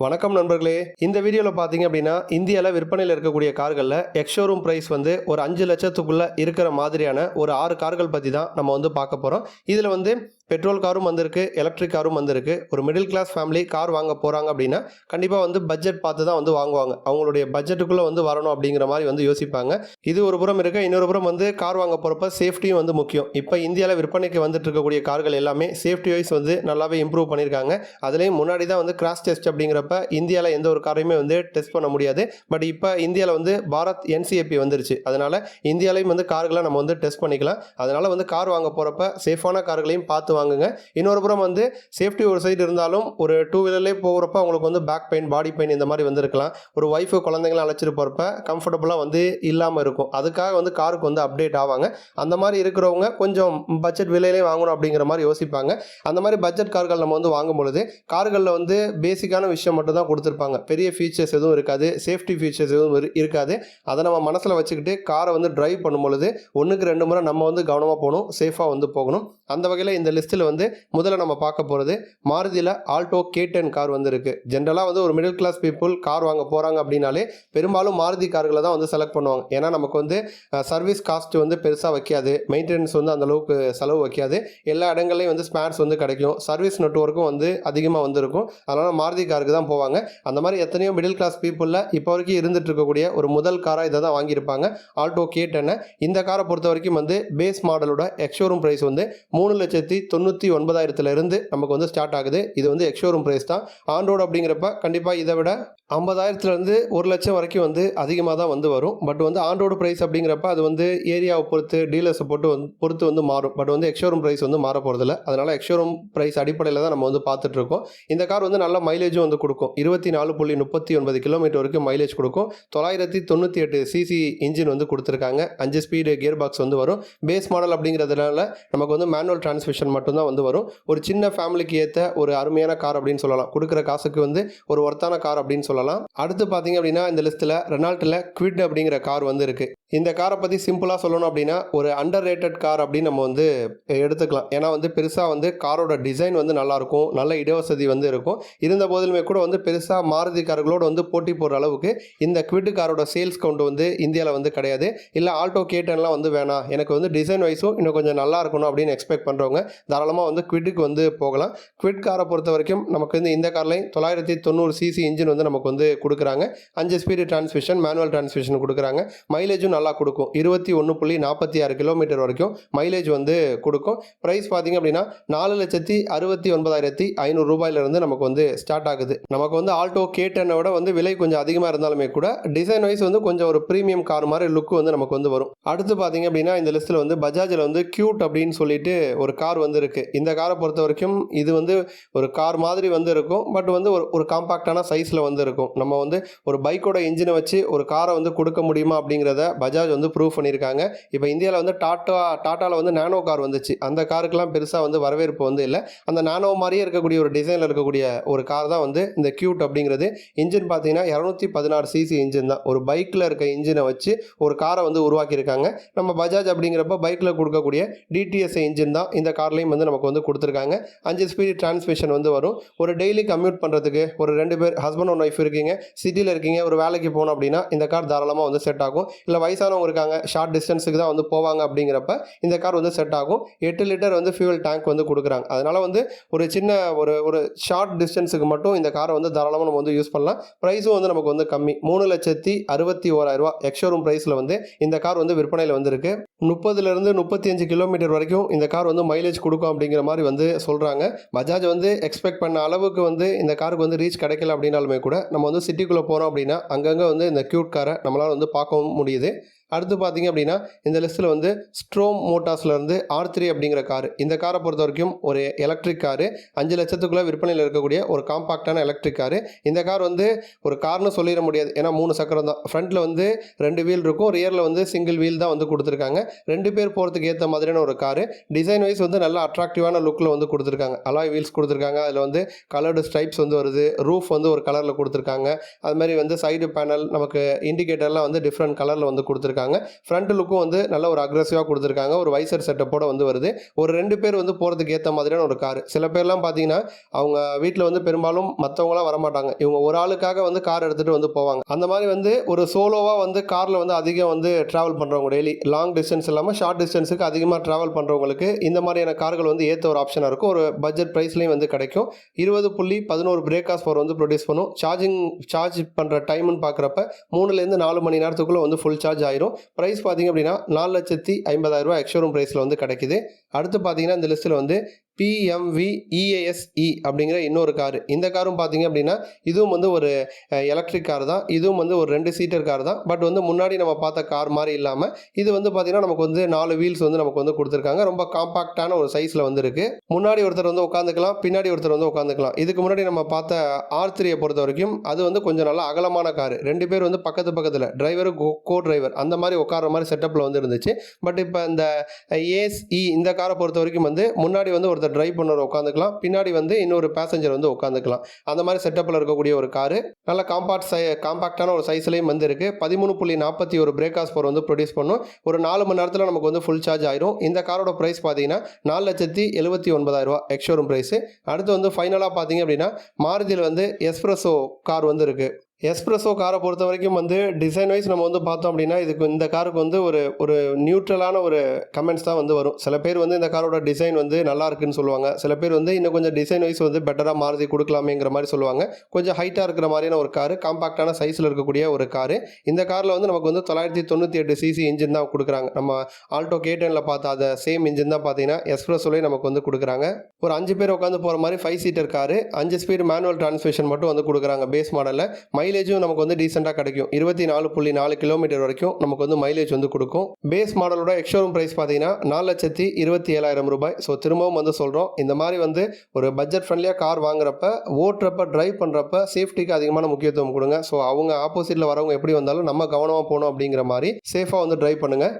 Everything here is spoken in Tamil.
வணக்கம் நண்பர்களே. இந்த வீடியோவில் பார்த்தீங்க அப்படின்னா இந்தியாவில் விற்பனையில் இருக்கக்கூடிய கார்களில் எக்ஷோரூம் ப்ரைஸ் வந்து ஒரு அஞ்சு லட்சத்துக்குள்ளே இருக்கிற மாதிரியான ஒரு ஆறு கார்கள் பற்றி தான் நம்ம வந்து பார்க்க போகிறோம் இதில் வந்து பெட்ரோல் காரும் வந்திருக்கு எலக்ட்ரிக் காரும் வந்திருக்கு. ஒரு மிடில் கிளாஸ் ஃபேமிலி கார் வாங்க போகிறாங்க அப்படின்னா கண்டிப்பாக வந்து பட்ஜெட் பார்த்து தான் வந்து வாங்குவாங்க. அவங்களுடைய பட்ஜெட்டுக்குள்ளே வந்து வரணும் அப்படிங்கிற மாதிரி வந்து யோசிப்பாங்க. இது ஒரு புறம் இருக்க இன்னொரு புறம் வந்து கார் வாங்க போகிறப்ப சேஃப்டியும் வந்து முக்கியம். இப்போ இந்தியாவில் விற்பனைக்கு வந்துட்டு இருக்கக்கூடிய கார்கள் எல்லாமே சேஃப்டி வைஸ் வந்து நல்லாவே இம்ப்ரூவ் பண்ணியிருக்காங்க அதுலேயும் முன்னாடி தான் வந்து கிராஷ் டெஸ்ட் அப்படிங்கிறப்ப இந்தியாவில் எந்த ஒரு காரையுமே வந்து டெஸ்ட் பண்ண முடியாது. பட் இப்போ இந்தியாவில் வந்து பாரத் என்சிஏபி வந்துருச்சு. அதனால் இந்தியாலையும் வந்து கார்களை நம்ம வந்து டெஸ்ட் பண்ணிக்கலாம். அதனால் வந்து கார் வாங்க போகிறப்ப சேஃபான கார்களையும் பார்த்து வாங்குங்க. இன்னொரு புறம் வந்து சேஃப்டி ஒரு சைடு இருந்தாலும் ஒரு டூ வீலர்லேயே போகிறப்ப அவங்களுக்கு வந்து பேக் பெயின் பாடி பெயின் இந்த மாதிரி வந்திருக்கலாம். ஒரு ஒய்ஃபு குழந்தைங்களாம் அழைச்சிட்டு போகிறப்ப கம்ஃபர்டபுளாக வந்து இல்லாமல் இருக்கும். அதுக்காக வந்து காருக்கு வந்து அப்டேட் ஆவாங்க. அந்த மாதிரி இருக்கிறவங்க கொஞ்சம் பட்ஜெட் விலையிலே வாங்கணும் அப்படிங்கிற மாதிரி யோசிப்பாங்க. அந்த மாதிரி பட்ஜெட் கார்கள் நம்ம வந்து வாங்கும் பொழுது கார்களில் வந்து பேசிக்கான விஷயம் மட்டும் தான் கொடுத்துருப்பாங்க. பெரிய ஃபீச்சர்ஸ் எதுவும் இருக்காது. சேஃப்டி ஃபீச்சர்ஸ் எதுவும் இருக்காது. அதை நம்ம மனசில் வச்சுக்கிட்டு காரை வந்து டிரைவ் பண்ணும் பொழுது ஒன்றுக்கு ரெண்டு முறை நம்ம வந்து கவனமாக போகணும் சேஃபாக வந்து போகணும். அந்த வகையில் இந்த லிஸ்ட் லிஸ்ட்டில் வந்து முதல்ல நம்ம பார்க்க போகிறது மாருதியில் ஆல்டோ கே டென் கார் வந்திருக்கு. ஜென்ரலாக வந்து ஒரு மிடில் கிளாஸ் பீப்புள் கார் வாங்க போகிறாங்க அப்படின்னாலே பெரும்பாலும் மாருதி கார்களை தான் வந்து செலக்ட் பண்ணுவாங்க. ஏன்னா நமக்கு வந்து சர்வீஸ் காஸ்ட் வந்து பெருசாக வைக்காது. மெயின்டெனன்ஸ் வந்து அந்த அளவுக்கு செலவு வைக்காது. எல்லா இடங்கள்லையும் வந்து ஸ்பேர்ஸ் வந்து கிடைக்கும். சர்வீஸ் நெட்ஒர்க்கும் வந்து அதிகமாக வந்திருக்கும். அதனால் மாருதி காருக்கு தான் போவாங்க. அந்த மாதிரி எத்தனையோ மிடில் கிளாஸ் பீப்புளில் இப்போ வரைக்கும் இருந்துட்டு இருக்கக்கூடிய ஒரு முதல் காராக இதை தான் வாங்கியிருப்பாங்க. ஆல்டோ கே டென்னை இந்த காரை பொறுத்த வரைக்கும் வந்து பேஸ் மாடலோட எக்ஷோரூம் ப்ரைஸ் வந்து மூணு லட்சத்தி தொண்ணூற்றி ஒன்பதாயிரத்துலேருந்து நமக்கு வந்து ஸ்டார்ட் ஆகுது. இது வந்து எக்ஷோரூம் ப்ரைஸ் தான். ஆன் ரோடு அப்படிங்கிறப்ப கண்டிப்பாக இதை விட ஐம்பதாயிரத்துலேருந்து ஒரு லட்சம் வரைக்கும் வந்து அதிகமாக தான் வந்து வரும். பட் வந்து ஆன் ப்ரைஸ் அப்படிங்கிறப்ப அது வந்து ஏரியாவை பொறுத்து டீலர்ஸை போட்டு வந்து பொறுத்து வந்து மாறும். பட் வந்து எக்ஷோரூம் ப்ரைஸ் வந்து மாற போகிறதில்ல அதனால் எக்ஷோரூம் ப்ரைஸ் அடிப்படையில் தான் நம்ம வந்து பார்த்துட்ருக்கோம். இந்த கார் வந்து நல்ல மைலேஜும் வந்து கொடுக்கும். இருபத்தி நாலு புள்ளி முப்பத்தி ஒன்பது கிலோமீட்டர் வரைக்கும் மைலேஜ் கொடுக்கும். தொள்ளாயிரத்தி தொண்ணூற்றி எட்டு சிசி இன்ஜின் வந்து கொடுத்துருக்காங்க. அஞ்சு ஸ்பீடு கியர் பாக்ஸ் வந்து வரும். பேஸ் மாடல் அப்படிங்கிறதுனால நமக்கு வந்து மேனுவல் டிரான்ஸ்மிஷன் மட்டும்தான் வந்து வரும். ஒரு சின்ன ஃபேமிலிக்கு ஏற்ற ஒரு அருமையான கார் அப்படின்னு சொல்லலாம். கொடுக்குற காசுக்கு வந்து ஒரு ஒர்த்தான கார் அப்படின்னு சொல்லலாம். அடுத்து பார்த்தீங்க அப்படின்னா இந்த லிஸ்ட்டில் ரெனால்ட்டில் குவிட் அப்படிங்கிற கார் வந்து இருக்குது இந்த காரை பற்றி சிம்பிளாக சொல்லணும் அப்படின்னா ஒரு அண்டர் ரேட்டட் கார் அப்படின்னு நம்ம வந்து எடுத்துக்கலாம். ஏன்னா வந்து பெருசாக வந்து காரோட டிசைன் வந்து நல்லாயிருக்கும். நல்ல இடவசதி வந்து இருக்கும். இருந்த போதிலுமே கூட வந்து பெருசாக மாருதி கார்களோடு வந்து போட்டி போடுற அளவுக்கு இந்த குவிட் காரோட சேல்ஸ் கவுண்ட் வந்து இந்தியாவில் வந்து கிடையாது. இல்லை ஆல்டோ கேட்டன்லாம் வந்து வேணாம். எனக்கு வந்து டிசைன் வைஸும் இன்னும் கொஞ்சம் நல்லா இருக்கணும் அப்படின்னு எக்ஸ்பெக்ட் பண்ணுறவங்க தாராளமாக வந்து குவிட்டுக்கு வந்து போகலாம். குவிட் காரை பொறுத்த வரைக்கும் நமக்கு வந்து இந்த கார்லையும் தொள்ளாயிரத்தி தொண்ணூறு சிசி இன்ஜின் வந்து நமக்கு வந்து கொடுக்குறாங்க. அஞ்சு ஸ்பீடு டிரான்ஸ்மிஷன் மேனுவல் டிரான்ஸ்மிஷன் கொடுக்குறாங்க. மைலேஜும் நல்லா கொடுக்கும். இருபத்தி ஒன்று புள்ளி நாற்பத்தி ஆறு கிலோமீட்டர் வரைக்கும் மைலேஜ் வந்து கொடுக்கும். ப்ரைஸ் பார்த்தீங்க அப்படின்னா நாலு லட்சத்தி அறுபத்தி ஒன்பதாயிரத்தி ஐநூறு ரூபாயிலிருந்து நமக்கு வந்து ஸ்டார்ட் ஆகுது. நமக்கு வந்து ஆல்டோ கே டென்னை விட வந்து விலை கொஞ்சம் அதிகமாக இருந்தாலுமே கூட டிசைன் வைஸ் வந்து கொஞ்சம் ஒரு ப்ரீமியம் கார் மாதிரி லுக் வந்து நமக்கு வந்து வரும். அடுத்து பார்த்தீங்க அப்படின்னா இந்த லிஸ்ட்டில் வந்து பஜாஜில் வந்து கியூட் அப்படின்னு சொல்லிட்டு ஒரு கார் வந்து இருக்குது இந்த காரை பொறுத்த வரைக்கும் இது வந்து ஒரு கார் மாதிரி வந்து இருக்கும். பட் வந்து ஒரு ஒரு காம்பாக்டான சைஸில் வந்து இருக்கும். நம்ம வந்து ஒரு பைக்கோட இன்ஜினை வச்சு ஒரு காரை வந்து கொடுக்க முடியுமா அப்படிங்கிறத பஜாஜ் வந்து ப்ரூவ் பண்ணியிருக்காங்க. இப்போ இந்தியாவில் வந்து டாட்டா டாட்டாவில் வந்து நானோ கார் வந்துச்சு. அந்த காருக்கெல்லாம் பெருசாக வந்து வரவேற்பு வந்து இல்லை. அந்த நானோ மாதிரியே இருக்கக்கூடிய ஒரு டிசைனில் இருக்கக்கூடிய ஒரு கார் தான் வந்து இந்த கியூட் அப்படிங்கிறது. இன்ஜின் பார்த்தீங்கன்னா இரநூத்தி பதினாறு சிசி இன்ஜின் தான். ஒரு பைக்கில் இருக்க இன்ஜினை வச்சு ஒரு காரை வந்து உருவாக்கியிருக்காங்க. நம்ம பஜாஜ் அப்படிங்கிறப்ப பைக்கில் கொடுக்கக்கூடிய டிடிஎஸ் இன்ஜின் தான் இந்த கார்லையும் வந்து நமக்கு வந்து கொடுத்துருக்காங்க. அஞ்சு ஸ்பீடு டிரான்ஸ்மிஷன் வந்து வரும். ஒரு டெய்லி கம்யூட் பண்ணுறதுக்கு ஒரு ரெண்டு பேர் ஹஸ்பண்ட் அண்ட் ஒய்ஃப் இருக்கீங்க சிட்டியில் இருக்கீங்க ஒரு வேலைக்கு போகணும் அப்படின்னா இந்த கார் தாராளமாக வந்து செட் ஆகும். இல்லை வயசானவங்க இருக்காங்க ஷார்ட் டிஸ்டன்ஸுக்கு தான் வந்து போவாங்க அப்படிங்கிறப்ப இந்த கார் வந்து செட் ஆகும். எட்டு லிட்டர் வந்து ஃபியூல் டேங்க் வந்து கொடுக்குறாங்க. அதனால் வந்து ஒரு சின்ன ஒரு ஒரு ஷார்ட் டிஸ்டன்ஸுக்கு மட்டும் இந்த காரை வந்து தாராளமாக நம்ம வந்து யூஸ் பண்ணலாம். ப்ரைஸும் வந்து நமக்கு வந்து கம்மி. மூணு லட்சத்தி அறுபத்தி ஓராயிரரூவா எக்ஷோரூம் ப்ரைஸில் வந்து இந்த கார் வந்து விற்பனையில் வந்திருக்கு. முப்பதுலேருந்து முப்பத்தி அஞ்சு கிலோமீட்டர் வரைக்கும் இந்த கார் வந்து மைலேஜ் கொடுக்கும் அப்படிங்கிற மாதிரி வந்து சொல்கிறாங்க பஜாஜ் வந்து எக்ஸ்பெக்ட் பண்ண அளவுக்கு வந்து இந்த காருக்கு வந்து ரீச் கிடைக்கல அப்படின்னாலுமே கூட நம்ம வந்து சிட்டிக்குள்ளே போகிறோம் அப்படின்னா அங்கங்கே வந்து இந்த க்யூட் காரை நம்மளால் வந்து பார்க்கவும் முடியுது. அடுத்து பார்த்தீங்க அப்படின்னா இந்த லிஸ்ட்டில் வந்து ஸ்ட்ரோம் மோட்டார்ஸ்லேருந்து ஆர் த்ரீ அப்படிங்கிற கார் இந்த காரை பொறுத்த வரைக்கும் ஒரு எலக்ட்ரிக் காரு அஞ்சு லட்சத்துக்குள்ளே விற்பனையில் இருக்கக்கூடிய ஒரு காம்பாக்டான எலக்ட்ரிக் காரு இந்த கார் வந்து ஒரு கார்னு சொல்லிட முடியாது. ஏன்னா மூணு சக்கரம் தான். ஃப்ரண்ட்டில் வந்து ரெண்டு வீல் இருக்கும். ரியரில் வந்து சிங்கிள் வீல் தான் வந்து கொடுத்துருக்காங்க. ரெண்டு பேர் போகிறதுக்கு ஏற்ற மாதிரியான ஒரு காரு டிசைன் வைஸ் வந்து நல்லா அட்ராக்டிவான லுக்கில் வந்து கொடுத்துருக்காங்க. அலாய் வீல்ஸ் கொடுத்துருக்காங்க. அதில் வந்து கலர்டு ஸ்ட்ரைப்ஸ் வந்து வருது. ரூஃப் வந்து ஒரு கலரில் கொடுத்துருக்காங்க. அது மாதிரி வந்து சைடு பேனல் நமக்கு இண்டிகேட்டர்லாம் வந்து டிஃப்ரெண்ட் கலரில் வந்து கொடுத்துருக்காங்க. கொடுத்துருக்காங்க. ஃப்ரண்ட் லுக்கும் வந்து நல்ல ஒரு அக்ரெசிவாக கொடுத்துருக்காங்க. ஒரு வைசர் செட்டப்போட வந்து வருது. ஒரு ரெண்டு பேர் வந்து போகிறதுக்கு ஏற்ற மாதிரியான ஒரு கார் சில பேர்லாம் பார்த்தீங்கன்னா அவங்க வீட்டில் வந்து பெரும்பாலும் மற்றவங்களாம் வரமாட்டாங்க. இவங்க ஒரு ஆளுக்காக வந்து கார் எடுத்துகிட்டு வந்து போவாங்க. அந்த மாதிரி வந்து ஒரு சோலோவாக வந்து காரில் வந்து அதிகம் வந்து ட்ராவல் பண்ணுறவங்க டெய்லி லாங் டிஸ்டன்ஸ் இல்லாமல் ஷார்ட் டிஸ்டன்ஸுக்கு அதிகமாக ட்ராவல் பண்ணுறவங்களுக்கு இந்த மாதிரியான கார்கள் வந்து ஏற்ற ஒரு ஆப்ஷனாக இருக்கும். ஒரு பட்ஜெட் ப்ரைஸ்லேயும் வந்து கிடைக்கும். இருபது புள்ளி பதினோரு பிரேக்காஸ் பவர் வந்து ப்ரொடியூஸ் பண்ணும். சார்ஜிங் சார்ஜ் பண்ணுற டைம்னு பார்க்குறப்ப மூணுலேருந்து நாலு மணி நேரத்துக்குள்ளே வந்து ஃபுல் சார்ஜ் ஆயிரும். ப்ரைஸ் பார்த்தீங்க அப்படின்னா நாலு லட்சத்தி ஐம்பதாயிரரூபா எக்ஷோரூம் ப்ரைஸில் வந்து கிடைக்குது. அடுத்து பார்த்தீங்கன்னா இந்த லிஸ்ட்டில் வந்து பிஎம்வி இஏஎஸ்இ அப்படிங்கிற இன்னொரு கார் இந்த காரும் பார்த்தீங்க அப்படின்னா இதுவும் வந்து ஒரு எலக்ட்ரிக் கார் தான். இதுவும் வந்து ஒரு ரெண்டு சீட்டர் கார் தான். பட் வந்து முன்னாடி நம்ம பார்த்த கார் மாதிரி இல்லாமல் இது வந்து பார்த்தீங்கன்னா நமக்கு வந்து நாலு வீல்ஸ் வந்து நமக்கு வந்து கொடுத்துருக்காங்க. ரொம்ப காம்பாக்டான ஒரு சைஸில் வந்து முன்னாடி ஒருத்தர் வந்து உட்காந்துக்கலாம் பின்னாடி ஒருத்தர் வந்து உட்காந்துக்கலாம் இதுக்கு முன்னாடி நம்ம பார்த்த ஆர் த்ரீயை பொறுத்த வரைக்கும் அது வந்து கொஞ்சம் நல்லா அகலமான கார் ரெண்டு பேர் வந்து பக்கத்து பக்கத்தில் டிரைவரு கோ டிரைவர் அந்த மாதிரி உட்கார மாதிரி செட்டப்பில் வந்து இருந்துச்சு. பட் இப்போ இந்த ஏஎஸ்இ இந்த காரை பொறுத்த வரைக்கும் வந்து முன்னாடி வந்து ஒருத்தர் டிரைவ் பண்ணுற உட்காந்துக்கலாம். பின்னாடி வந்து இன்னொரு பேசஞ்சர் வந்து உட்காந்துக்கலாம். அந்த மாதிரி செட்டப்பில் இருக்கக்கூடிய ஒரு காரு. நல்ல காம்பாக்ட் சை காம்பாக்டான ஒரு சைஸ்லேயும் வந்து இருக்குது பதிமூணு புள்ளி நாற்பத்தி ஒரு பிரேக்காஸ் ஃபோர் வந்து ப்ரொடியூஸ் பண்ணும். ஒரு நாலு மணி நேரத்தில் நமக்கு வந்து ஃபுல் சார்ஜ் ஆயிரும். இந்த காரோட ப்ரைஸ் பார்த்தீங்கன்னா நாலு லட்சத்தி எழுபத்தி ஒன்பதாயிரரூவா எக்ஷோரூம் ப்ரைஸு அடுத்து வந்து ஃபைனலாக பார்த்தீங்க அப்படின்னா மாருதியில் வந்து எஸ்ப்ரெஸோ கார் வந்து இருக்குது எஸ்ப்ரெஸோ காரை பொறுத்த வரைக்கும் வந்து டிசைன் வைஸ் நம்ம வந்து பார்த்தோம் அப்படின்னா இதுக்கு இந்த காருக்கு வந்து ஒரு ஒரு நியூட்ரலான ஒரு கமெண்ட்ஸ் தான் வந்து வரும். சில பேர் வந்து இந்த காரோட டிசைன் வந்து நல்லா இருக்குன்னு சொல்லுவாங்க. சில பேர் வந்து இன்னும் கொஞ்சம் டிசைன் வைஸ் வந்து பெட்டராக மாறுதி கொடுக்கலாமேங்கிற மாதிரி சொல்லுவாங்க. கொஞ்சம் ஹைட்டாக இருக்கிற மாதிரியான ஒரு காரு காம்பாக்டான சைஸில் இருக்கக்கூடிய ஒரு காரு இந்த காரில் வந்து நமக்கு வந்து தொள்ளாயிரத்தி தொண்ணூற்றி எட்டு சிசி இன்ஜின் தான் கொடுக்குறாங்க. நம்ம ஆல்டோ கே டெனில் பார்த்த அந்த சேம் இன்ஜின் தான் பார்த்தீங்கன்னா எஸ்ப்ரெஸோலேயே நமக்கு வந்து கொடுக்குறாங்க. ஒரு அஞ்சு பேர் உட்காந்து போகிற மாதிரி ஃபைவ் சீட்டர் காரு அஞ்சு ஸ்பீடு மேனுவல் டிரான்ஸ்மிஷன் மட்டும் வந்து கொடுக்குறாங்க பேஸ் மாடலில் மைலேஜும் நமக்கு வந்து டீசெண்டாக கிடைக்கும். இருபத்தி நாலு புள்ளி நாலு கிலோமீட்டர் வரைக்கும் நமக்கு வந்து மைலேஜ் வந்து கொடுக்கும். பேஸ் மாடலோட எக்ஷோரூம் ப்ரைஸ் பார்த்தீங்கன்னா நாலு லட்சத்தி இருபத்தி ஏழாயிரம் ரூபாய். ஸோ திரும்பவும் வந்து சொல்கிறோம் இந்த மாதிரி வந்து ஒரு பட்ஜெட் ஃப்ரெண்ட்லியாக கார் வாங்குறப்ப ஓட்டுறப்ப டிரைவ் பண்ணுறப்ப சேஃப்டிக்கு அதிகமான முக்கியத்துவம் கொடுங்க. ஸோ அவங்க ஆப்போசிட்டில் வரவங்க எப்படி வந்தாலும் நம்ம கவனமாக போகணும் அப்படிங்கிற மாதிரி சேஃபாக வந்து டிரைவ் பண்ணுங்கள்